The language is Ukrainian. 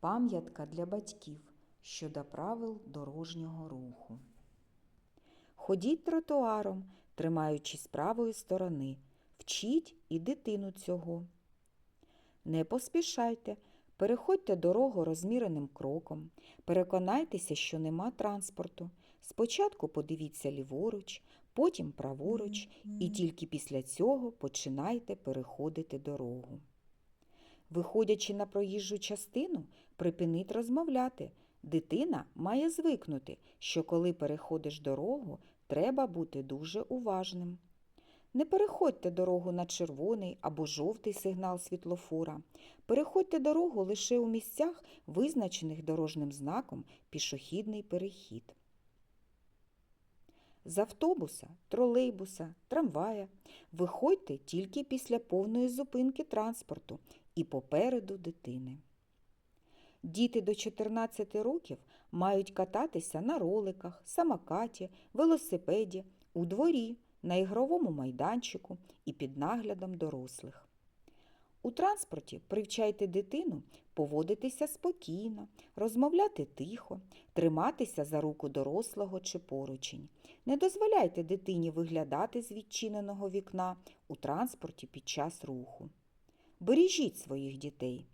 Пам'ятка для батьків щодо правил дорожнього руху. Ходіть тротуаром, тримаючись правої сторони. Вчіть і дитину цього. Не поспішайте, переходьте дорогу розміреним кроком. Переконайтеся, що нема транспорту. Спочатку подивіться ліворуч, потім праворуч, і тільки після цього починайте переходити дорогу. Виходячи на проїжджу частину, припиніть розмовляти. Дитина має звикнути, що коли переходиш дорогу, треба бути дуже уважним. Не переходьте дорогу на червоний або жовтий сигнал світлофора. Переходьте дорогу лише у місцях, визначених дорожним знаком пішохідний перехід. З автобуса, тролейбуса, трамвая виходьте тільки після повної зупинки транспорту і попереду дитини. Діти до 14 років мають кататися на роликах, самокаті, велосипеді, у дворі, на ігровому майданчику і під наглядом дорослих. У транспорті привчайте дитину поводитися спокійно, розмовляти тихо, триматися за руку дорослого чи поручень. Не дозволяйте дитині виглядати з відчиненого вікна у транспорті під час руху. Бережіть своїх дітей.